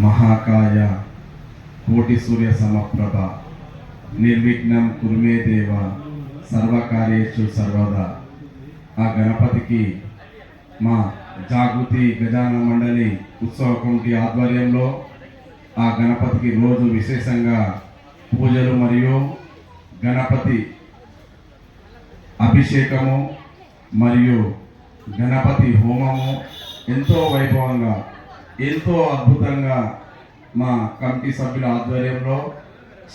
మహాకాయ కోటి సూర్య సమప్రభ నిర్విఘ్నం కురుమే దేవ సర్వకార్యేషు సర్వదా. ఆ గణపతికి మా జాగృతి గజాన మండలి ఉత్సవ కమిటీ ఆధ్వర్యంలో ఆ గణపతికి రోజు విశేషంగా పూజలు మరియు గణపతి అభిషేకము మరియు గణపతి హోమము ఎంతో వైభవంగా ఎంతో అద్భుతంగా మా కమిటీ సభ్యుల ఆధ్వర్యంలో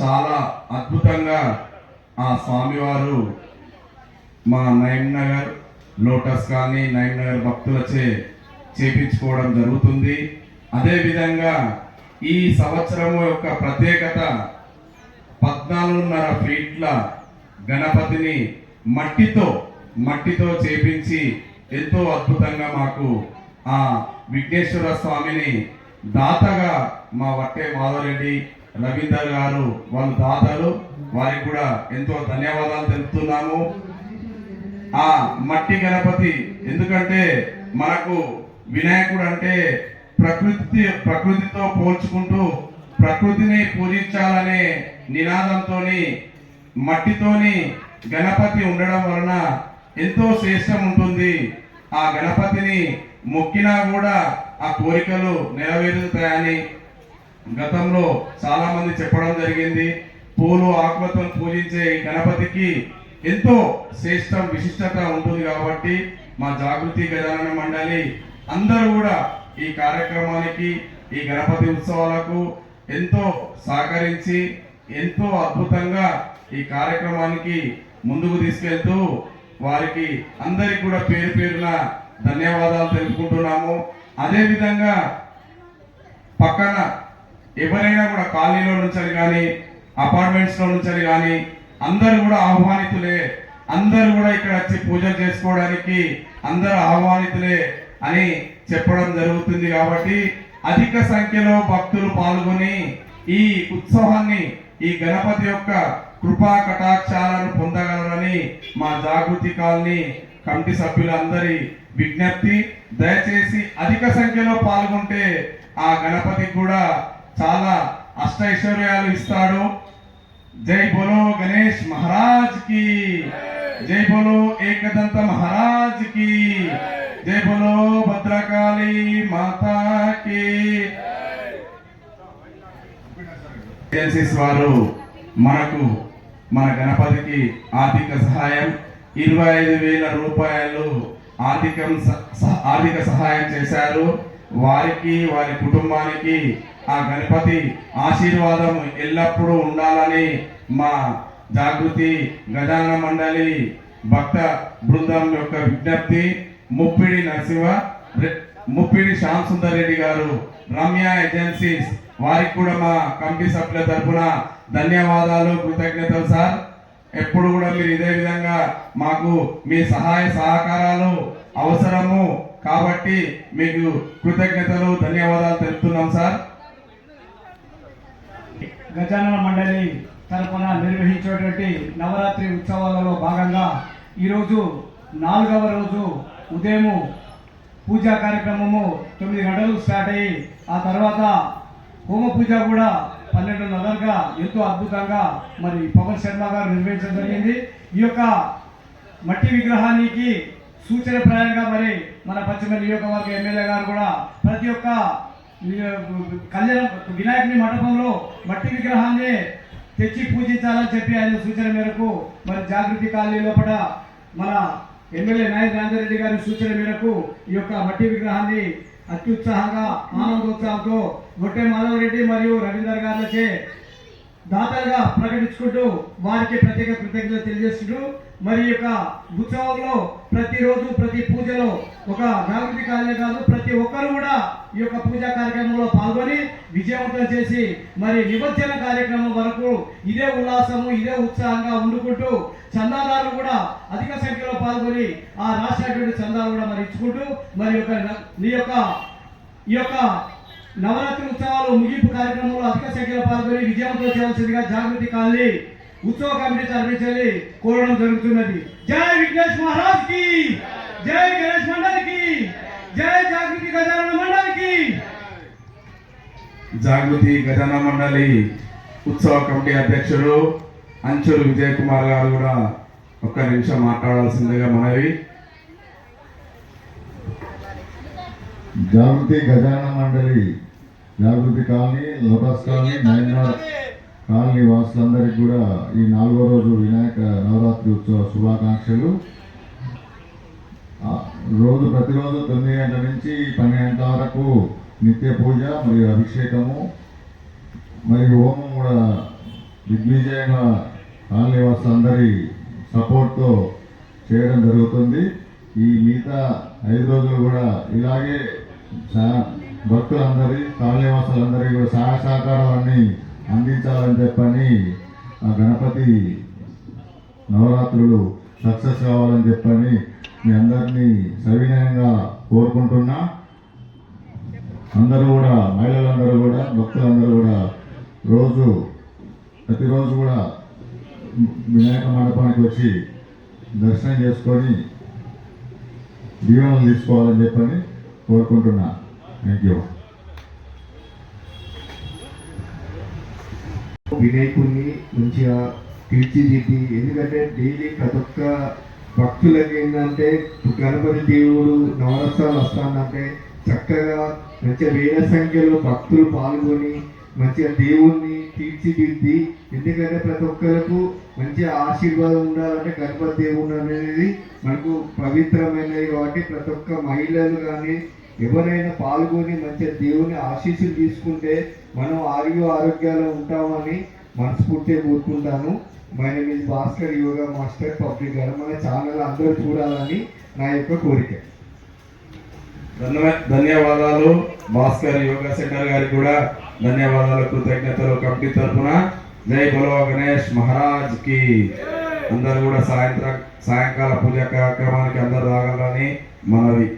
చాలా అద్భుతంగా ఆ స్వామివారు మా నయన్ నగర్ లోటస్ కానీ నయన్ నగర్ భక్తులచే చేపించుకోవడం జరుగుతుంది. అదేవిధంగా ఈ సంవత్సరము యొక్క ప్రత్యేకత పద్నాలుగున్నర ఫీట్ల గణపతిని మట్టితో మట్టితో చేపించి ఎంతో అద్భుతంగా మాకు ఆ విఘ్నేశ్వర స్వామిని దాతగా మా వట్టే మాధవరెడ్డి రవీందర్ గారు వాళ్ళు దాతలు వారికి కూడా ఎంతో ధన్యవాదాలు తెలుపుతున్నాము. ఆ మట్టి గణపతి ఎందుకంటే మనకు వినాయకుడు అంటే ప్రకృతి ప్రకృతితో పోల్చుకుంటూ ప్రకృతిని పూజించాలనే నినాదంతో మట్టితోని గణపతి ఉండడం వలన ఎంతో శ్రేష్టం ఉంటుంది. ఆ గణపతిని మొక్కినా కూడా ఆ కోరికలు నెరవేరుతాయని గతంలో చాలా మంది చెప్పడం జరిగింది పూలు ఆకులతో పూజించే ఈ గణపతికి ఎంతో శ్రేష్టం విశిష్టత ఉంటుంది కాబట్టి మా జాగృతి గజానన మండలి అందరూ కూడా ఈ కార్యక్రమానికి ఈ గణపతి ఉత్సవాలకు ఎంతో సహకరించి ఎంతో అద్భుతంగా ఈ కార్యక్రమానికి ముందుకు తీసుకెళ్తూ వారికి అందరికి కూడా పేరు పేరున ధన్యవాదాలు తెలుపుకుంటున్నాము. అదేవిధంగా పక్కన ఎవరైనా కూడా కాలనీలో నుంచి కానీ అపార్ట్మెంట్స్లో నుంచి కానీ అందరూ కూడా ఆహ్వానితులే. అందరూ కూడా ఇక్కడ వచ్చి పూజలు చేసుకోవడానికి అందరూ ఆహ్వానితులే అని చెప్పడం జరుగుతుంది కాబట్టి అధిక సంఖ్యలో భక్తులు పాల్గొని ఈ ఉత్సవాన్ని ఈ గణపతి యొక్క కృపా కటాక్షాలను పొందగలరని మా జాగృతి కాలనీ కమిటీ సభ్యులందరి విజ్ఞప్తి. దయచేసి అధిక సంఖ్యలో పాల్గొంటే ఆ గణపతికి కూడా చాలా అష్టైశ్వర్యాలు ఇస్తాడు. జై బోలో గణేష్ మహారాజ్కి. జై బోలో ఏకదంత మహారాజ్కి. జై బోలో భద్రకాళి మాతా కి వారు మనకు మన గణపతికి ఆర్థిక సహాయం. ఇరవై ఐదు వేల రూపాయలు ఆర్థికం స- ఆర్థిక సహాయం చేశారు. వారికి వారి కుటుంబానికి ఆ గణపతి ఆశీర్వాదం ఎల్లప్పుడూ ఉండాలని మా జాగృతి గజాన మండలి భక్త బృందం యొక్క విజ్ఞప్తి. ముప్పిడి నరసింహ ముప్పిడి శ్యామ్ సుందర్ రెడ్డి గారు రమ్య ఏజెన్సీస్ వారికి కూడా మా కమిటీ సభ్యుల తరఫున ధన్యవాదాలు కృతజ్ఞతలు సార్. ఎప్పుడు కూడా మీరు ఇదే విధంగా మాకు మీ సహాయ సహకారాలు అవసరము కాబట్టి మీకు కృతజ్ఞతలు ధన్యవాదాలు తెలుపుతున్నాం సార్. గజానన మండలి తరపున నిర్వహించేటువంటి నవరాత్రి ఉత్సవాలలో భాగంగా ఈరోజు నాలుగవ రోజు ఉదయము పూజా కార్యక్రమము తొమ్మిది గంటలకు స్టార్ట్ అయ్యి ఆ తర్వాత హోమ పూజ కూడా పన్నెండున్నరగా ఎంతో అద్భుతంగా మరి పవన్ శర్మ గారు నిర్వహించడం జరిగింది. ఈ యొక్క మట్టి విగ్రహానికి సూచనప్రాయంగా మరి మన పశ్చిమ నియోజకవర్గ ఎమ్మెల్యే గారు కూడా ప్రతి ఒక్క ని- కళ్యాణ వినాయకుని మండపంలో మట్టి విగ్రహాన్ని తెచ్చి పూజించాలని చెప్పి ఆయన సూచన మేరకు మరి జాగృతి కాలనీ లోపల మన ఎమ్మెల్యే నాయక్ రాజారెడ్డి గారి సూచన మేరకు ఈ యొక్క మట్టి విగ్రహాన్ని అత్యుత్సాహంగా ఆనందోత్సాహంతో గొట్టె మాధవరెడ్డి మరియు రవీందర్ గారులచే దాతలుగా ప్రకటించుకుంటూ వారికి ప్రత్యేక కృతజ్ఞత తెలియజేస్తూ మరి యొక్క ఉత్సవంలో ప్రతిరోజు ప్రతి పూజలో ఒక జాగృతి కాలనీ కాదు ప్రతి ఒక్కరు కూడా ఈ యొక్క పూజా కార్యక్రమంలో పాల్గొని విజయవంతం చేసి మరి నిమజ్జన కార్యక్రమం వరకు ఇదే ఉల్లాసము ఇదే ఉత్సాహంగా ఉండుకుంటూ చందాదారులు కూడా అధిక సంఖ్యలో పాల్గొని ఆ రాష్ట్రటువంటి చందాలు కూడా మరి ఇచ్చుకుంటూ మరి యొక్క నీ యొక్క ఈ యొక్క నవరాత్రి ఉత్సవాలు ముగింపు కార్యక్రమంలో అధిక సంఖ్యలో పాల్గొని విజయవంతం చేయాల్సిందిగా జాగృతి కాలనీ ఉత్సవ కమిటీ తరలించాలి కోరడం జరుగుతున్నది. జై విఘ్నేష్ మహారాజ్కి! జై గణేష్ మండలికి జై జాగృతి గజానన మండలి కి! జాగృతి గజాన మండలి ఉత్సవ కమిటీ అధ్యక్షుడు అంచులు విజయ్ కుమార్ గారు కూడా ఒక్క నిమిషం మాట్లాడాల్సిందిగా మనవి. జాగృతి గజాన మండలి జాగృతి కాలనీ లోటస్ కాలనీ నైన్మార్ కాలనీ వాసులందరికీ కూడా ఈ నాలుగో రోజు వినాయక నవరాత్రి ఉత్సవ శుభాకాంక్షలు. రోజు ప్రతిరోజు తొమ్మిది గంటల నుంచి పన్నెండు గంటల వరకు నిత్య పూజ మరియు అభిషేకము. మరియు హోమం కూడా దిగ్విజయంగా కాలనీ వాసులందరి సపోర్ట్తో చేయడం జరుగుతుంది. ఈ మిగతా ఐదు రోజులు కూడా ఇలాగే భక్తులందరి కాలనీవాసులందరికీ కూడా సహాయ సహకారాలన్నీ అందించాలని చెప్పని ఆ గణపతి నవరాత్రులు సక్సెస్ కావాలని చెప్పని మీ అందరినీ సవినయంగా కోరుకుంటున్నా. అందరూ కూడా మహిళలందరూ కూడా భక్తులందరూ కూడా రోజు ప్రతిరోజు కూడా వినాయక మండపానికి వచ్చి దర్శనం చేసుకొని దీవెనలు తీసుకోవాలని చెప్పని కోరుకుంటున్నా. థ్యాంక్ యూ వినాయకుడిని మంచిగా తీర్చిదిద్ది. ఎందుకంటే డైలీ ప్రతి ఒక్క భక్తులకి ఏంటంటే గణపతి దేవుడు నవరత్నాలు వస్తానంటే చక్కగా మంచిగా వేల సంఖ్యలో భక్తులు పాల్గొని మంచిగా దేవుణ్ణి తీర్చిదిద్ది. ఎందుకంటే ప్రతి ఒక్కరికి మంచిగా ఆశీర్వాదం ఉండాలంటే గణపతి దేవుడు అనేది మనకు పవిత్రమైనది కాబట్టి ప్రతి ఒక్క మహిళలు కానీ ఎవరైనా పాల్గొని మంచిగా దేవుని ఆశీస్సులు తీసుకుంటే మనం ఆరోగ్య ఆరోగ్యాలు ఉంటామని మనస్ఫూర్తిగా కోరుకుంటాను. My name is Bhaskar yoga master public గారు మన ఛానల్ అందరూ చూడాలని నా యొక్క కోరిక. ధన్యవాదాలు భాస్కర్ యోగా సెంటర్ గారికి కూడా. ధన్యవాదాలు కృతజ్ఞతలు కమిటీ తరఫున. జై బలో గణేష్ మహారాజ్కి. అందరూ కూడా సాయంత్రం సాయంకాల పూజ కార్యక్రమానికి అందరు రాగలని మనవి.